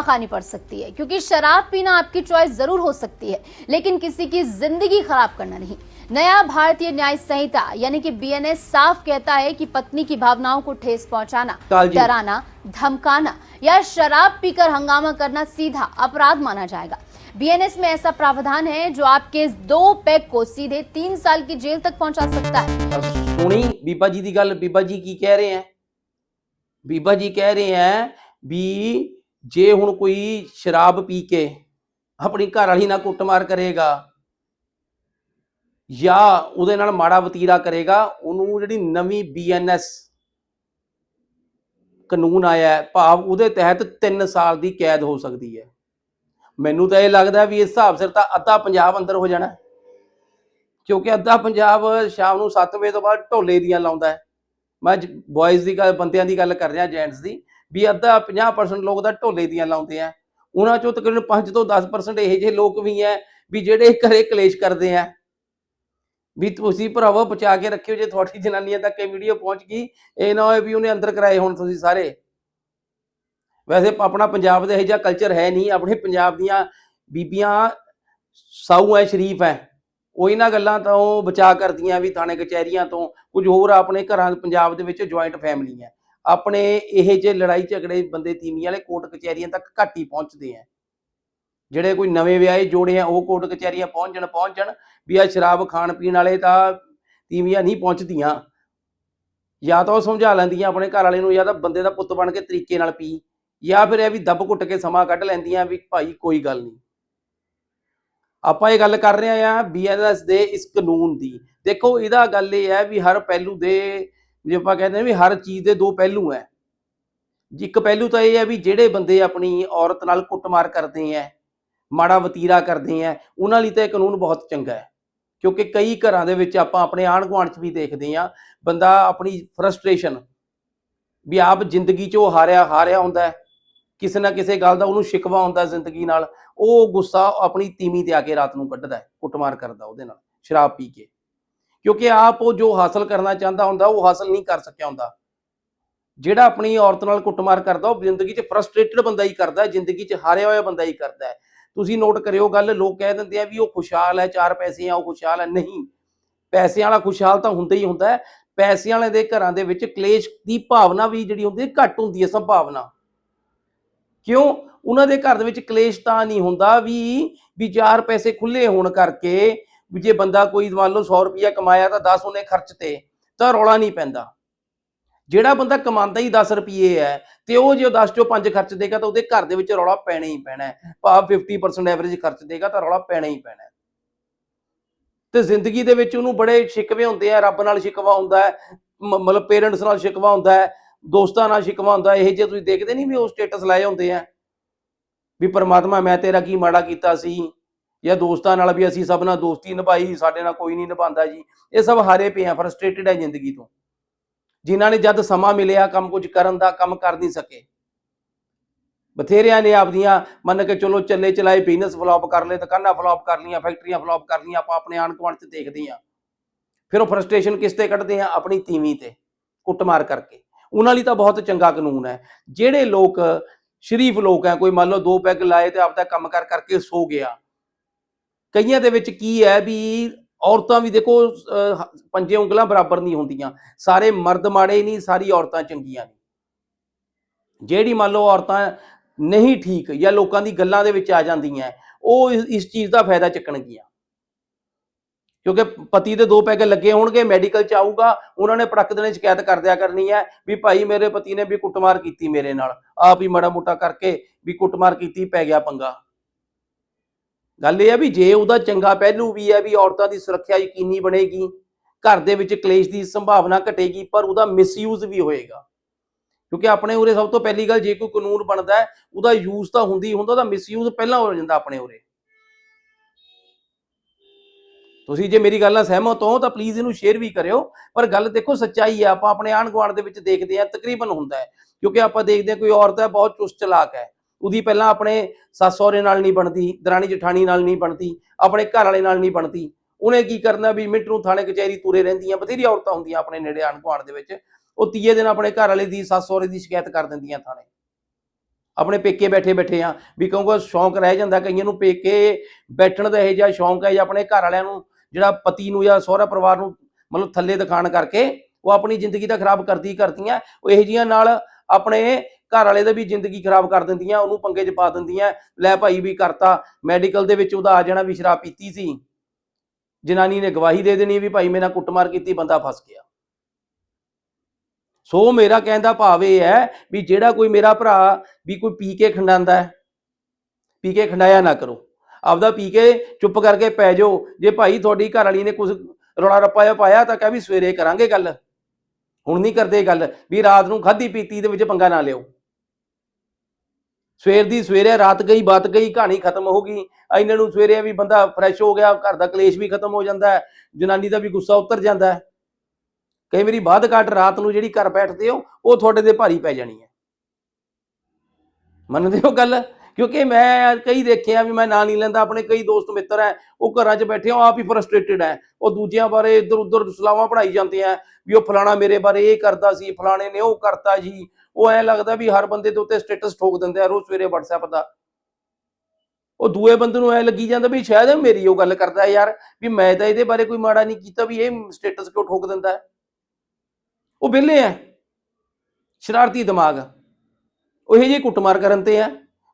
खानी पड़ सकती है क्योंकि शराब पीना आपकी चॉइस ज़रूर हो सकती है लेकिन किसी की ज़िंदगी खराब करना नहीं। नया भारतीय न्याय संहिता यानी कि बीएनएस साफ़ कहता है कि पत्नी की भावनाओं को ठेस पहुंचाना डराना धमकाना या शराब पीकर हंगामा करना सीधा अपराध माना जाएगा। बीएनएस में ऐसा प्रावधान है जो आपके दो पैक को सीधे तीन साल की जेल तक पहुँचा सकता है। सुनी बीबा जी की गल बीबा जी की कह रहे हैं। बीबा जी कह रहे हैं बी ਜੇ ਹੁਣ ਕੋਈ ਸ਼ਰਾਬ ਪੀ ਕੇ ਆਪਣੀ ਘਰ ਵਾਲੀ ਨਾਲ ਕੁੱਟਮਾਰ ਕਰੇਗਾ ਜਾਂ ਉਹਦੇ ਨਾਲ ਮਾੜਾ ਵਤੀਰਾ ਕਰੇਗਾ, ਉਹਨੂੰ ਜਿਹੜੀ ਨਵੀਂ ਬੀਐਨਐਸ ਕਾਨੂੰਨ ਆਇਆ ਹੈ, ਭਾਵ ਉਹਦੇ ਤਹਿਤ 3 ਸਾਲ ਦੀ ਕੈਦ ਹੋ ਸਕਦੀ ਹੈ। ਮੈਨੂੰ ਤਾਂ ਇਹ ਲੱਗਦਾ ਵੀ ਇਸ ਹਿਸਾਬ ਸਿਰ ਤਾਂ ਅੱਧਾ ਪੰਜਾਬ ਅੰਦਰ ਹੋ ਜਾਣਾ ਕਿਉਂਕਿ ਅੱਧਾ ਪੰਜਾਬ ਸ਼ਾਮ ਨੂੰ 7 ਵਜੇ ਤੋਂ ਬਾਅਦ ਢੋਲੇ ਦੀਆਂ ਲਾਉਂਦਾ ਹੈ। ਮੈਂ ਬॉयਜ਼ ਦੀ ਗੱਲ, ਬੰਦਿਆਂ ਦੀ ਗੱਲ ਕਰ ਰਿਹਾ ਜੈਂਟਸ ਦੀ। ਵੀ ਅੱਧਾ 50% ਲੋਕ ਤਾਂ ਢੋਲੇ ਦੀਆਂ ਲਾਉਂਦੇ ਆ। ਉਹਨਾਂ ਚੋਂ ਤਕਰੀਬਨ 5 ਤੋਂ 10% ਇਹੋ ਜਿਹੇ ਲੋਕ ਵੀ ਹੈ ਵੀ ਜਿਹੜੇ ਘਰੇ ਕਲੇਸ਼ ਕਰਦੇ ਆ ਵੀ ਤੁਸੀਂ ਭਰਾਵੋ ਬਚਾ ਕੇ ਰੱਖਿਓ, ਜੇ ਤੁਹਾਡੀ ਜਨਾਨੀਆਂ ਤੱਕ ਇਹ ਵੀਡੀਓ ਪਹੁੰਚ ਗਈ, ਇਹ ਨਾ ਹੋਏ ਵੀ ਉਹਨੇ ਅੰਦਰ ਕਰਾਏ ਹੁਣ ਤੁਸੀਂ ਸਾਰੇ। ਵੈਸੇ ਆਪਣਾ ਪੰਜਾਬ ਦਾ ਇਹੋ ਜਿਹਾ ਕਲਚਰ ਹੈ ਨਹੀਂ, ਆਪਣੇ ਪੰਜਾਬ ਦੀਆਂ ਬੀਬੀਆਂ ਸਾਊ ਐ, ਸ਼ਰੀਫ ਐ। ਉਹ ਇਹਨਾਂ ਗੱਲਾਂ ਤੋਂ ਬਚਾ ਕਰਦੀਆਂ ਵੀ ਥਾਣੇ ਕਚਹਿਰੀਆਂ ਤੋਂ, ਕੁਝ ਹੋਰ ਆਪਣੇ ਘਰਾਂ ਪੰਜਾਬ ਦੇ ਵਿੱਚ ਜੁਆਇੰਟ ਫੈਮਲੀ ਹੈ ਆਪਣੇ ਇਹ ਜੇ ਲੜਾਈ ਝਗੜੇ ਬੰਦੇ ਤੀਵੀਆਂ ਵਾਲੇ ਕੋਰਟ ਕਚਹਿਰੀਆਂ ਤੱਕ ਘੱਟ ਹੀ ਪਹੁੰਚਦੇ ਆ। ਜਿਹੜੇ ਕੋਈ ਨਵੇਂ ਵਿਆਹੇ ਜੋੜੇ ਆ, ਉਹ ਕੋਰਟ ਕਚਹਿਰੀਆਂ ਪਹੁੰਚਣ ਪਹੁੰਚਣ ਵੀ ਆ ਸ਼ਰਾਬ ਖਾਣ ਪੀਣ ਵਾਲੇ ਤਾਂ ਤੀਵੀਆਂ ਨਹੀਂ ਪਹੁੰਚਦੀਆਂ। ਜਾਂ ਤਾਂ ਉਹ ਸਮਝਾ ਲੈਂਦੀਆਂ ਆਪਣੇ ਘਰ ਵਾਲੇ ਨੂੰ, ਜਾਂ ਤਾਂ ਬੰਦੇ ਦਾ ਪੁੱਤ ਬਣ ਕੇ ਤਰੀਕੇ ਨਾਲ ਪੀ, ਜਾਂ ਫਿਰ ਇਹ ਵੀ ਦੱਬ ਘੁੱਟ ਕੇ ਸਮਾਂ ਕੱਢ ਲੈਂਦੀਆਂ ਵੀ ਭਾਈ ਕੋਈ ਗੱਲ ਨਹੀਂ। ਆਪਾਂ ਇਹ ਗੱਲ ਕਰ ਰਹੇ ਆ ਬੀਐਨਐਸ ਦੇ ਇਸ ਕਾਨੂੰਨ ਦੀ। ਦੇਖੋ, ਇਹਦਾ ਗੱਲ ਇਹ ਹੈ ਵੀ ਹਰ ਪਹਿਲੂ ਦੇ ਜੇ ਆਪਾਂ ਕਹਿੰਦੇ ਵੀ ਹਰ ਚੀਜ਼ ਦੇ ਦੋ ਪਹਿਲੂ ਹੈ। ਇੱਕ ਪਹਿਲੂ ਤਾਂ ਇਹ ਹੈ ਵੀ ਜਿਹੜੇ ਬੰਦੇ ਆਪਣੀ ਔਰਤ ਨਾਲ ਕੁੱਟਮਾਰ ਕਰਦੇ ਆ ਮਾੜਾ ਵਤੀਰਾ ਕਰਦੇ ਆ ਉਹਨਾਂ ਲਈ ਤਾਂ ਇਹ ਕਾਨੂੰਨ ਬਹੁਤ ਚੰਗਾ ਹੈ। ਕਿਉਂਕਿ ਕਈ ਘਰਾਂ ਦੇ ਵਿੱਚ ਆਪਾਂ ਆਪਣੇ ਆਂਢ ਗੁਆਂਢ 'ਚ ਵੀ ਦੇਖਦੇ ਆ ਬੰਦਾ ਆਪਣੀ ਫਰਸਟ੍ਰੇਸ਼ਨ ਵੀ ਆਪ ਜ਼ਿੰਦਗੀ 'ਚ ਉਹ ਹਾਰਿਆ ਹਾਰਿਆ ਹੁੰਦਾ ਕਿਸੇ ਨਾ ਕਿਸੇ ਗੱਲ ਦਾ ਉਹਨੂੰ ਸ਼ਿਕਵਾ ਹੁੰਦਾ ਜ਼ਿੰਦਗੀ ਨਾਲ। ਉਹ ਗੁੱਸਾ ਆਪਣੀ ਤੀਮੀ ਤੇ ਆ ਕੇ ਰਾਤ ਨੂੰ ਕੱਢਦਾ ਕੁੱਟਮਾਰ ਕਰਦਾ ਉਹਦੇ ਨਾਲ, ਸ਼ਰਾਬ ਪੀ ਕੇ। ਕਿਉਂਕਿ ਆਪ ਉਹ ਜੋ ਹਾਸਲ ਕਰਨਾ ਚਾਹੁੰਦਾ ਹੁੰਦਾ, ਉਹ ਹਾਸਲ ਨਹੀਂ ਕਰ ਸਕਿਆ ਹੁੰਦਾ। ਜਿਹੜਾ ਆਪਣੀ ਔਰਤ ਨਾਲ ਕੁੱਟਮਾਰ ਕਰਦਾ, ਉਹ ਜ਼ਿੰਦਗੀ 'ਚ ਫਰਸਟ੍ਰੇਟਡ ਬੰਦਾ ਹੀ ਕਰਦਾ ਜ਼ਿੰਦਗੀ 'ਚ ਹਾਰਿਆ ਹੋਇਆ ਬੰਦਾ ਹੀ ਕਰਦਾ ਹੈ। ਤੁਸੀਂ ਨੋਟ ਕਰਿਓ ਗੱਲ, ਲੋਕ ਕਹਿ ਦਿੰਦੇ ਆ ਵੀ ਉਹ ਖੁਸ਼ਹਾਲ ਹੈ, ਚਾਰ ਪੈਸੇ ਆ, ਉਹ ਖੁਸ਼ਹਾਲ ਹੈ। ਨਹੀਂ, ਪੈਸਿਆਂ ਵਾਲਾ ਖੁਸ਼ਹਾਲ ਤਾਂ ਹੁੰਦਾ ਹੀ ਹੁੰਦਾ ਹੈ। ਪੈਸਿਆਂ ਵਾਲੇ ਦੇ ਘਰਾਂ ਦੇ ਵਿੱਚ ਕਲੇਸ਼ ਦੀ ਭਾਵਨਾ ਵੀ ਜਿਹੜੀ ਹੁੰਦੀ ਹੈ, ਘੱਟ ਹੁੰਦੀ ਹੈ ਸੰਭਾਵਨਾ। ਕਿਉਂ? ਉਹਨਾਂ ਦੇ ਘਰ ਦੇ ਵਿੱਚ ਕਲੇਸ਼ ਤਾਂ ਨਹੀਂ ਹੁੰਦਾ ਵੀ ਵੀ ਚਾਰ ਪੈਸੇ ਖੁੱਲੇ ਹੋਣ ਕਰਕੇ ਵੀ ਜੇ ਬੰਦਾ ਕੋਈ ਮੰਨ ਲਓ 100 ਰੁਪਇਆ ਕਮਾਇਆ ਤਾਂ 10 ਉਹਨੇ ਖਰਚ ਤੇ, ਤਾਂ ਰੌਲਾ ਨਹੀਂ ਪੈਂਦਾ। ਜਿਹੜਾ ਬੰਦਾ ਕਮਾਉਂਦਾ ਹੀ 10 ਰੁਪਏ ਹੈ, ਤੇ ਉਹ ਜੇ 10 ਚੋਂ 5 ਖਰਚ ਦੇਗਾ ਤਾਂ ਉਹਦੇ ਘਰ ਦੇ ਵਿੱਚ ਰੌਲਾ ਪੈਣਾ ਹੀ ਪੈਣਾ ਹੈ। ਭਾਵ 50% ਐਵਰੇਜ ਖਰਚ ਦੇਗਾ ਤਾਂ ਰੌਲਾ ਪੈਣਾ ਹੀ ਪੈਣਾ ਤੇ ਜ਼ਿੰਦਗੀ ਦੇ ਵਿੱਚ ਉਹਨੂੰ ਬੜੇ ਸ਼ਿਕਵੇ ਹੁੰਦੇ ਆ, ਰੱਬ ਨਾਲ ਸ਼ਿਕਵਾ ਹੁੰਦਾ ਹੈ ਮਤਲਬ ਪੇਰੈਂਟਸ ਨਾਲ ਸ਼ਿਕਵਾ ਹੁੰਦਾ ਹੈ, ਦੋਸਤਾਂ ਨਾਲ ਸ਼ਿਕਵਾ ਹੁੰਦਾ ਇਹ ਜੇ ਤੁਸੀਂ ਦੇਖਦੇ ਨਹੀਂ ਵੀ ਉਹ ਸਟੇਟਸ ਲਾਏ ਹੁੰਦੇ ਆ, ਵੀ ਪਰਮਾਤਮਾ ਮੈਂ ਤੇਰਾ ਕੀ ਮਾੜਾ ਕੀਤਾ ਸੀ ਜਾਂ ਦੋਸਤਾਂ ਨਾਲ ਵੀ ਅਸੀਂ ਸਭ ਨਾਲ ਦੋਸਤੀ ਨਿਭਾਈ, ਸਾਡੇ ਨਾਲ ਕੋਈ ਨਹੀਂ ਨਿਭਾਉਂਦਾ ਜੀ। ਇਹ ਸਭ ਹਾਰੇ ਪਏ ਆ ਫਰਸਟ੍ਰੇਟਡ ਹੈ ਜ਼ਿੰਦਗੀ ਤੋਂ। ਜਿਨ੍ਹਾਂ ਨੇ ਜਦ ਸਮਾਂ ਮਿਲਿਆ, ਕੰਮ ਕੁਝ ਕਰਨ ਦਾ, ਕੰਮ ਕਰ ਨਹੀਂ ਸਕੇ। ਬਥੇਰਿਆਂ ਨੇ ਆਪਦੀਆਂ ਮੰਨ ਕੇ ਚਲੋ ਚੱਲੇ ਚਲਾਏ ਬਿਜ਼ਨਸ ਫਲੋਪ ਕਰ ਲਏ, ਦੁਕਾਨਾਂ ਫਲੋਪ ਕਰ ਲਈਆਂ ਫੈਕਟਰੀਆਂ ਫਲੋਪ ਕਰ ਲਈਆਂ, ਆਪਾਂ ਆਪਣੇ ਆਣ ਕੁਆਣ ਤੇ ਦੇਖਦੇ ਆ ਫਿਰ ਉਹ ਫਰਸਟ੍ਰੇਸ਼ਨ ਕਿਸ ਤੇ ਕੱਢਦੇ ਆ? ਆਪਣੀ ਤੀਵੀਂ ਤੇ, ਕੁੱਟਮਾਰ ਕਰਕੇ। ਉਹਨਾਂ ਲਈ ਤਾਂ ਬਹੁਤ ਚੰਗਾ ਕਾਨੂੰਨ ਹੈ। ਜਿਹੜੇ ਲੋਕ, ਸ਼ਰੀਫ ਲੋਕ ਹੈ, ਕੋਈ ਮੰਨ ਲਓ ਦੋ ਪੈਗ ਲਾਏ ਤੇ ਆਪਦਾ ਕੰਮ ਕਰ ਕਰਕੇ ਸੋ ਗਿਆ। ਕਈਆਂ ਦੇ ਵਿੱਚ ਕੀ ਹੈ ਵੀ ਔਰਤਾਂ ਵੀ ਦੇਖੋ ਅਹ, ਪੰਜੇ ਉਂਗਲਾਂ ਬਰਾਬਰ ਨਹੀਂ ਹੁੰਦੀਆਂ। ਸਾਰੇ ਮਰਦ ਮਾੜੇ ਨਹੀਂ ਸਾਰੀ ਔਰਤਾਂ ਚੰਗੀਆਂ ਨੇ ਜਿਹੜੀ ਮੰਨ ਲਓ ਔਰਤਾਂ ਨਹੀਂ ਠੀਕ ਜਾਂ ਲੋਕਾਂ ਦੀ ਗੱਲਾਂ ਦੇ ਵਿੱਚ ਆ ਜਾਂਦੀਆਂ ਉਹ ਇਸ- ਚੀਜ਼ ਦਾ ਫਾਇਦਾ ਚੱਕਣਗੀਆਂ। ਕਿਉਂਕਿ ਪਤੀ ਦੇ ਦੋ ਪੈਗ ਲੱਗੇ ਹੋਣਗੇ ਮੈਡੀਕਲ ਚ ਆਊਗਾ ਉਹਨਾਂ ਨੇ ਪੜਕ ਦੇਣੇ ਸ਼ਿਕਾਇਤ ਕਰ ਦਿਆ ਕਰਨੀ ਹੈ ਵੀ ਭਾਈ ਮੇਰੇ ਪਤੀ ਨੇ ਵੀ ਕੁੱਟਮਾਰ ਕੀਤੀ ਮੇਰੇ ਨਾਲ। ਆਪ ਹੀ ਮਾੜਾ ਮੋਟਾ ਕਰਕੇ ਵੀ ਕੁੱਟਮਾਰ ਕੀਤੀ ਪੈ ਗਿਆ ਪੰਗਾ। ਗੱਲ ਇਹ ਆ ਵੀ ਜੇ ਉਹਦਾ ਚੰਗਾ ਪਹਿਲੂ ਵੀ ਹੈ ਵੀ ਔਰਤਾਂ ਦੀ ਸੁਰੱਖਿਆ ਯਕੀਨੀ ਬਣੇਗੀ, ਘਰ ਦੇ ਵਿੱਚ ਕਲੇਸ਼ ਦੀ ਸੰਭਾਵਨਾ ਘਟੇਗੀ, ਪਰ ਉਹਦਾ ਮਿਸਯੂਜ਼ ਵੀ ਹੋਏਗਾ। ਕਿਉਂਕਿ ਆਪਣੇ ਉਰੇ ਸਭ ਤੋਂ ਪਹਿਲੀ ਗੱਲ ਜੇ ਕੋਈ ਕਾਨੂੰਨ ਬਣਦਾ ਹੈ, ਉਹਦਾ ਯੂਜ਼ ਤਾਂ ਹੁੰਦੀ ਹੁੰਦਾ, ਉਹਦਾ ਮਿਸਯੂਜ਼ ਪਹਿਲਾਂ ਹੋ ਜਾਂਦਾ ਆਪਣੇ ਉਰੇ। ਤੁਸੀਂ ਜੇ ਮੇਰੀ ਗੱਲ ਨਾਲ ਸਹਿਮਤ ਹੋ, ਤਾਂ ਪਲੀਜ਼ ਇਹਨੂੰ ਸ਼ੇਅਰ ਵੀ ਕਰਿਓ। ਪਰ ਗੱਲ ਦੇਖੋ ਸੱਚਾਈ ਹੈ ਆਪਾਂ ਆਪਣੇ ਆਂਢ ਗੁਆਂਢ ਦੇ ਵਿੱਚ ਦੇਖਦੇ ਆ ਤਕਰੀਬਨ ਹੁੰਦਾ ਹੈ। ਕਿਉਂਕਿ ਆਪਾਂ ਦੇਖਦੇ ਹਾਂ ਕੋਈ ਔਰਤ ਹੈ, ਬਹੁਤ ਚੁਸਤ ਚਲਾਕ ਹੈ। ਉਹਦੀ ਪਹਿਲਾਂ ਆਪਣੇ ਸੱਸ ਸਹੁਰੇ ਨਾਲ ਨਹੀਂ ਬਣਦੀ, ਦਰਾਣੀ ਜਠਾਣੀ ਨਾਲ ਨਹੀਂ ਬਣਦੀ, ਆਪਣੇ ਘਰ ਵਾਲੇ ਨਾਲ ਨਹੀਂ ਬਣਦੀ। ਉਹਨੇ ਕੀ ਕਰਨਾ ਵੀ ਮਿੰਟ ਨੂੰ ਥਾਣੇ ਕਚਹਿਰੀ ਤੁਰੇ ਰਹਿੰਦੀਆਂ ਬਥੇਰੀ ਔਰਤਾਂ ਹੁੰਦੀਆਂ ਆਪਣੇ ਨੇੜੇ ਆਂਢ ਗੁਆਂਢ ਦੇ ਵਿੱਚ। ਉਹ ਤੀਏ ਦਿਨ ਆਪਣੇ ਘਰ ਵਾਲੇ ਦੀ ਸੱਸ ਸਹੁਰੇ ਦੀ ਸ਼ਿਕਾਇਤ ਕਰ ਦਿੰਦੀਆਂ ਥਾਣੇ। ਆਪਣੇ ਪੇਕੇ ਬੈਠੇ ਬੈਠੇ ਆ, ਵੀ ਕਿਉਂਕਿ ਸ਼ੌਂਕ ਰਹਿ ਜਾਂਦਾ ਕਈਆਂ ਨੂੰ ਪੇਕੇ ਬੈਠਣ ਦਾ ਇਹ ਜਿਹਾ ਸ਼ੌਂਕ ਹੈ ਜਾਂ ਆਪਣੇ ਘਰ ਵਾਲਿਆਂ ਨੂੰ ਜਿਹੜਾ ਪਤੀ ਨੂੰ ਜਾਂ ਸਹੁਰਾ ਪਰਿਵਾਰ ਨੂੰ ਮਤਲਬ ਥੱਲੇ ਦਿਖਾਣ ਕਰਕੇ ਉਹ ਆਪਣੀ ਜ਼ਿੰਦਗੀ ਤਾਂ ਖਰਾਬ ਕਰਦੀ ਕਰਦੀਆਂ। ਉਹ ਇਹੋ ਜਿਹੀਆਂ ਨਾਲ ਆਪਣੇ ਘਰ ਵਾਲੇ ਦਾ ਵੀ ਜ਼ਿੰਦਗੀ ਖਰਾਬ ਕਰ ਦਿੰਦੀਆਂ, ਉਹਨੂੰ ਪੰਗੇ 'ਚ ਪਾ ਦਿੰਦੀਆਂ, ਲੈ ਭਾਈ ਵੀ ਕਰਤਾ ਮੈਡੀਕਲ ਦੇ ਵਿੱਚ ਉਹਦਾ ਆ ਜਾਣਾ, ਵੀ ਸ਼ਰਾਬ ਪੀਤੀ ਸੀ। ਜਨਾਨੀ ਨੇ ਗਵਾਹੀ ਦੇ ਦੇਣੀ ਵੀ ਭਾਈ ਮੇਰਾ ਕੁੱਟਮਾਰ ਕੀਤੀ, ਬੰਦਾ ਫਸ ਗਿਆ। ਸੋ ਮੇਰਾ ਕਹਿਣ ਦਾ ਭਾਵ ਇਹ ਹੈ ਵੀ ਜਿਹੜਾ ਕੋਈ ਮੇਰਾ ਭਰਾ ਵੀ ਕੋਈ ਪੀ ਕੇ ਖੰਡਾਉਂਦਾ ਹੈ, ਪੀ ਕੇ ਖੰਡਾਇਆ ਨਾ ਕਰੋ। ਆਪਦਾ ਪੀ ਕੇ ਚੁੱਪ ਕਰਕੇ ਪੈ ਜਾਓ। ਜੇ ਭਾਈ ਤੁਹਾਡੀ ਘਰ ਵਾਲੀ ਨੇ ਕੁਝ ਰੌਲਾ ਰੱਪਾ ਜਿਹਾ ਪਾਇਆ ਤਾਂ ਕਹਿ ਵੀ ਸਵੇਰੇ ਕਰਾਂਗੇ ਗੱਲ। ਹੁਣ ਨਹੀਂ ਕਰਦੇ ਗੱਲ, ਵੀ ਰਾਤ ਨੂੰ ਖਾਧੀ ਪੀਤੀ ਦੇ ਵਿੱਚ ਪੰਗਾ ਨਾ ਲਿਓ। ਸਵੇਰ ਦੀ ਸਵੇਰੇ, ਰਾਤ ਗਈ, ਬਾਤ ਗਈ, ਕਹਾਣੀ ਖਤਮ ਹੋ ਗਈ। ਇਹਨਾਂ ਨੂੰ ਸਵੇਰੇ ਵੀ ਬੰਦਾ ਫਰੈਸ਼ ਹੋ ਗਿਆ, ਘਰ ਦਾ ਕਲੇਸ਼ ਵੀ ਖਤਮ ਹੋ ਜਾਂਦਾ ਹੈ। ਜਨਾਨੀ ਦਾ ਵੀ ਗੁੱਸਾ ਉਤਰ ਜਾਂਦਾ ਹੈ। ਕਈ ਵਾਰੀ ਬਾਅਦ ਘਾਟ ਰਾਤ ਨੂੰ ਜਿਹੜੀ ਘਰ ਬੈਠਦੇ ਹੋ, ਉਹ ਤੁਹਾਡੇ ਤੇ ਭਾਰੀ ਪੈ ਜਾਣੀ ਹੈ। ਮੰਨਦੇ ਹੋ ਗੱਲ? ਕਿਉਂਕਿ ਮੈਂ ਕਈ ਦੇਖਿਆ ਵੀ ਮੈਂ ਨਾਂ ਨਹੀਂ ਲੈਂਦਾ, ਆਪਣੇ ਕਈ ਦੋਸਤ ਮਿੱਤਰ ਹੈ, ਉਹ ਘਰਾਂ 'ਚ ਬੈਠੇ ਹੋ ਆਪ ਹੀ ਫਰਸਟ੍ਰੇਟਡ ਹੈ। ਉਹ ਦੂਜਿਆਂ ਬਾਰੇ ਇੱਧਰ ਉੱਧਰ ਸਲਾਹਾਂ ਪੜਾਈ ਜਾਂਦੇ ਆ ਵੀ ਉਹ ਫਲਾਣਾ ਮੇਰੇ ਬਾਰੇ ਇਹ ਕਰਦਾ ਸੀ, ਫਲਾਣੇ ਨੇ ਉਹ ਕਰਤਾ ਜੀ। ਉਹ ਐ ਲੱਗਦਾ ਵੀ ਹਰ ਬੰਦੇ ਦੇ ਉੱਤੇ ਸਟੇਟਸ ਠੋਕ ਦਿੰਦੇ ਆ, ਰੋਜ਼ ਸਵੇਰੇ WhatsApp ਦਾ। ਉਹ ਦੂਏ ਬੰਦੇ ਨੂੰ ਐ ਲੱਗੀ ਜਾਂਦਾ ਵੀ ਸ਼ਾਇਦ ਮੇਰੀ ਉਹ ਗੱਲ ਕਰਦਾ ਯਾਰ, ਵੀ ਮੈਂ ਤਾਂ ਇਹਦੇ ਬਾਰੇ ਕੋਈ ਮਾੜਾ ਨਹੀਂ ਕੀਤਾ ਵੀ ਇਹ ਸਟੇਟਸ ਕਿਉਂ ਠੋਕ ਦਿੰਦਾ ਉਹ ਵਿਹਲੇ ਆ। ਸ਼ਰਾਰਤੀ ਦਿਮਾਗ। ਉਹ ਇਹ ਜਿਹੀ ਕੁੱਟਮਾਰ ਕਰਨ ਤੇ ਆ।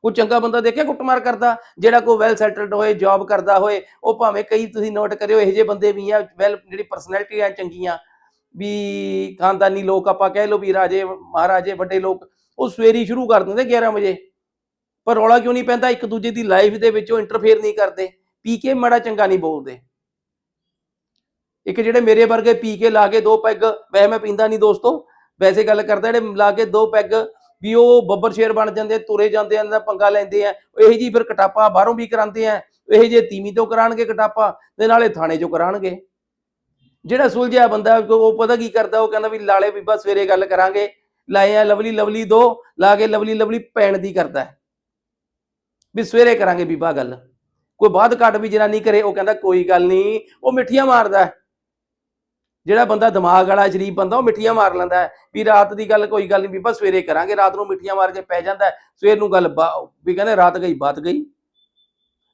ਕੋਈ ਚੰਗਾ ਬੰਦਾ ਦੇਖਿਆ ਕੁੱਟਮਾਰ ਕਰਦਾ? ਜਿਹੜਾ ਕੋਈ ਵੈਲ ਸੈਟਲਡ ਹੋਏ ਜੌਬ ਕਰਦਾ ਹੋਏ, ਉਹ ਭਾਵੇਂ ਕਈ ਤੁਸੀਂ ਨੋਟ ਕਰਿਓ, ਇਹੋ ਜਿਹੇ ਬੰਦੇ ਵੀ ਆ ਵੈਲ ਜਿਹੜੀ ਪਰਸਨੈਲਿਟੀ ਆ, ਚੰਗੀਆਂ। ਵੀ ਖਾਨਦਾਨੀ ਲੋਕ ਆਪਾਂ ਕਹਿ ਲਓ ਵੀ ਰਾਜੇ, ਮਹਾਰਾਜੇ, ਵੱਡੇ ਲੋਕ, ਉਹ ਸਵੇਰੀ ਸ਼ੁਰੂ ਕਰ ਦਿੰਦੇ 11 ਵਜੇ। ਪਰ ਰੌਲਾ ਕਿਉਂ ਨਹੀਂ ਪੈਂਦਾ? ਇੱਕ ਦੂਜੇ ਦੀ ਲਾਈਫ ਦੇ ਵਿੱਚ ਉਹ ਇੰਟਰਫੇਅਰ ਨਹੀਂ ਕਰਦੇ। ਪੀ ਕੇ ਮਾੜਾ ਚੰਗਾ ਨਹੀਂ ਬੋਲਦੇ। ਇੱਕ ਜਿਹੜੇ ਮੇਰੇ ਵਰਗੇ ਪੀ ਕੇ ਲਾ ਕੇ ਦੋ ਪੈਗ, ਵੈਸੇ ਮੈਂ ਪੀਂਦਾ ਨਹੀਂ ਦੋਸਤੋ। ਵੈਸੇ ਗੱਲ ਕਰਦਾ, ਜਿਹੜੇ ਲਾ ਕੇ ਦੋ ਪੈਗ ਵੀ ਉਹ ਬੱਬਰ ਸ਼ੇਰ ਬਣ ਜਾਂਦੇ ਤੁਰੇ ਜਾਂਦੇ ਆ ਪੰਗਾ ਲੈਂਦੇ ਆ ਇਹੋ ਜੀ ਫਿਰ ਕਟਾਪਾ ਬਾਹਰੋਂ ਵੀ ਕਰਾਉਂਦੇ ਆ ਇਹੋ ਜੇ ਤੀਵੀਂ ਤੋਂ ਕਰਾਣਗੇ ਕਟਾਪਾ, ਤੇ ਨਾਲੇ ਥਾਣੇ ਚੋਂ ਕਰਾਣਗੇ ਜਿਹੜਾ ਸੁਲਝਿਆ ਬੰਦਾ ਉਹ ਪਤਾ ਕੀ ਕਰਦਾ? ਉਹ ਕਹਿੰਦਾ ਵੀ ਲਾਲੇ ਬੀਬਾ ਸਵੇਰੇ ਗੱਲ ਕਰਾਂਗੇ। ਲਾਏ ਆ ਲਵਲੀ ਲਵਲੀ ਦੋ, ਲਾ ਕੇ ਲਵਲੀ ਲਵਲੀ ਪੈਣ ਦੀ ਕਰਦਾ ਵੀ ਸਵੇਰੇ ਕਰਾਂਗੇ ਬੀਬਾ ਗੱਲ। ਕੋਈ ਬਾਅਦ ਘਾਟ ਵੀ ਜਨਾਨੀ ਕਰੇ, ਉਹ ਕਹਿੰਦਾ ਕੋਈ ਗੱਲ ਨਹੀਂ, ਉਹ ਮਿੱਠੀਆਂ ਮਾਰਦਾ ਜਿਹੜਾ ਬੰਦਾ ਦਿਮਾਗ ਵਾਲਾ, ਸ਼ਰੀਫ ਬੰਦਾ, ਉਹ ਮਿੱਠੀਆਂ ਮਾਰ ਲੈਂਦਾ ਵੀ ਰਾਤ ਦੀ ਗੱਲ ਕੋਈ ਗੱਲ ਨਹੀਂ ਬੀਬਾ, ਸਵੇਰੇ ਕਰਾਂਗੇ। ਰਾਤ ਨੂੰ ਮਿੱਠੀਆਂ ਮਾਰ ਕੇ ਪੈ ਜਾਂਦਾ ਸਵੇਰ ਨੂੰ ਗੱਲ ਬਾ- ਵੀ ਕਹਿੰਦੇ ਰਾਤ ਗਈ, ਬਾਤ ਗਈ।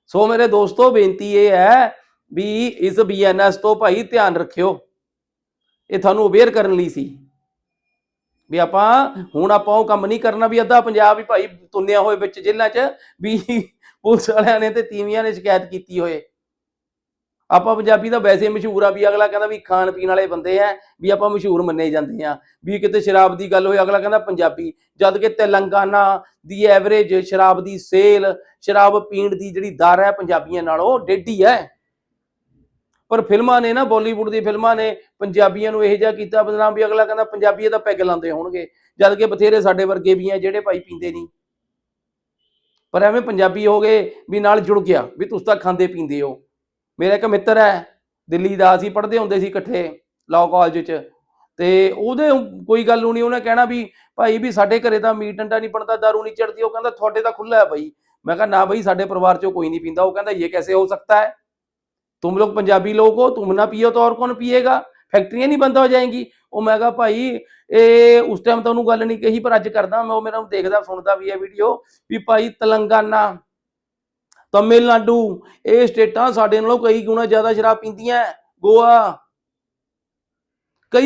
ਸੋ ਮੇਰੇ ਦੋਸਤੋ, ਬੇਨਤੀ ਇਹ ਹੈ ਵੀ ਇਸ ਬੀਐਨਐਸ ਤੋਂ ਭਾਈ ਧਿਆਨ ਰੱਖਿਓ। ਇਹ ਤੁਹਾਨੂੰ ਅਵੇਅਰ ਕਰਨ ਲਈ ਸੀ। ਵੀ ਆਪਾਂ ਹੁਣ ਆਪਾਂ ਉਹ ਕੰਮ ਨਹੀਂ ਕਰਨਾ ਵੀ ਅੱਧਾ ਪੰਜਾਬ ਹੀ ਭਾਈ ਤੁੰਨਿਆ ਹੋਏ ਵਿੱਚ ਜੇਲ੍ਹਾਂ 'ਚ ਵੀ ਪੁਲਿਸ ਵਾਲਿਆਂ ਨੇ ਤੇ ਤੀਵੀਆਂ ਨੇ ਸ਼ਿਕਾਇਤ ਕੀਤੀ ਹੋਏ। ਆਪਾਂ ਪੰਜਾਬੀ ਤਾਂ ਵੈਸੇ ਮਸ਼ਹੂਰ ਆ ਵੀ ਅਗਲਾ ਕਹਿੰਦਾ ਵੀ ਖਾਣ ਪੀਣ ਵਾਲੇ ਬੰਦੇ ਆ ਵੀ ਆਪਾਂ ਮਸ਼ਹੂਰ ਮੰਨੇ ਜਾਂਦੇ ਆ। ਵੀ ਕਿਤੇ ਸ਼ਰਾਬ ਦੀ ਗੱਲ ਹੋਏ, ਅਗਲਾ ਕਹਿੰਦਾ ਪੰਜਾਬੀ। ਜਦ ਕਿ ਤੇਲੰਗਾਨਾ ਦੀ ਐਵਰੇਜ ਸ਼ਰਾਬ ਦੀ ਸੇਲ ਸ਼ਰਾਬ ਪੀਣ ਦੀ ਜਿਹੜੀ ਦਰ ਹੈ ਪੰਜਾਬੀਆਂ ਨਾਲੋਂ ਡੇਢੀ ਹੈ ਪਰ ਫਿਲਮਾਂ ਨੇ ਨਾ ਬਾਲੀਵੁੱਡ ਦੀ ਫਿਲਮਾਂ ਨੇ, ਪੰਜਾਬੀਆਂ ਨੂੰ ਇਹ ਜਿਹਾ ਕੀਤਾ ਬਦਨਾਮ ਵੀ ਅਗਲਾ ਕਹਿੰਦਾ ਪੰਜਾਬੀ ਦਾ ਪੈਗ ਲਾਉਂਦੇ ਹੋਣਗੇ, ਜਦ ਕਿ ਬਥੇਰੇ ਸਾਡੇ ਵਰਗੇ ਵੀ ਆ ਜਿਹੜੇ ਭਾਈ ਪੀਂਦੇ ਨਹੀਂ। ਪਰ ਐਵੇਂ ਪੰਜਾਬੀ ਹੋ ਗਏ ਵੀ ਨਾਲ ਜੁੜ ਗਿਆ, ਵੀ ਤੁਸੀਂ ਤਾਂ ਖਾਂਦੇ ਪੀਂਦੇ ਹੋ। ਮੇਰਾ ਇੱਕ ਮਿੱਤਰ ਹੈ, ਦਿੱਲੀ ਦਾ ਅਸੀਂ ਪੜ੍ਹਦੇ ਹੁੰਦੇ ਸੀ ਇਕੱਠੇ ਲਾਅ ਕਾਲਜ 'ਚ। ਤੇ ਉਹਦੇ ਕੋਈ ਗੱਲ ਨਹੀਂ, ਉਹਨੇ ਕਹਿਣਾ ਵੀ, ਭਾਈ ਵੀ ਸਾਡੇ ਘਰੇ ਤਾਂ ਮੀਟ ਅੰਡਾ ਨਹੀਂ ਬਣਦਾ, ਦਾਰੂ ਨਹੀਂ ਚੜਦੀ ਉਹ ਕਹਿੰਦਾ, ਤੁਹਾਡੇ ਤਾਂ ਖੁੱਲਾ ਹੈ ਭਾਈ ਮੈਂ ਕਿਹਾ, ਨਾ ਭਾਈ ਸਾਡੇ ਪਰਿਵਾਰ 'ਚੋਂ ਕੋਈ ਨਹੀਂ ਪੀਂਦਾ। ਉਹ ਕਹਿੰਦਾ, ਇਹ ਕੈਸੇ ਹੋ ਸਕਦਾ ਹੈ? तुम लोग पंजाबी लोग हो तुम ना पियो तो और कौन पिएगा ਫੈਕਟਰੀਆਂ ਨਹੀਂ ਬੰਦ ਹੋ ਜਾਏਗੀ ਉਹ ਮੈਂ ਕਿਹਾ ਭਾਈ ਇਹ ਉਸ ਟਾਈਮ ਤਾਂ ਉਹਨੂੰ ਗੱਲ ਨਹੀਂ ਕਹੀ ਪਰ ਅੱਜ ਕਰਦਾ ਮੈਂ ਉਹ ਮੇਰਾ ਦੇਖਦਾ ਸੁਣਦਾ ਵੀ ਇਹ ਵੀਡੀਓ ਵੀ ਭਾਈ ਤੇਲੰਗਾਨਾ ਤਮਿਲਨਾਡੂ ਇਹ ਸਟੇਟਾਂ ਸਾਡੇ ਨਾਲੋਂ ਕਈ ਗੁਣਾ ਜ਼ਿਆਦਾ ਸ਼ਰਾਬ ਪੀਂਦੀਆਂ ਹੈ। ਗੋਆ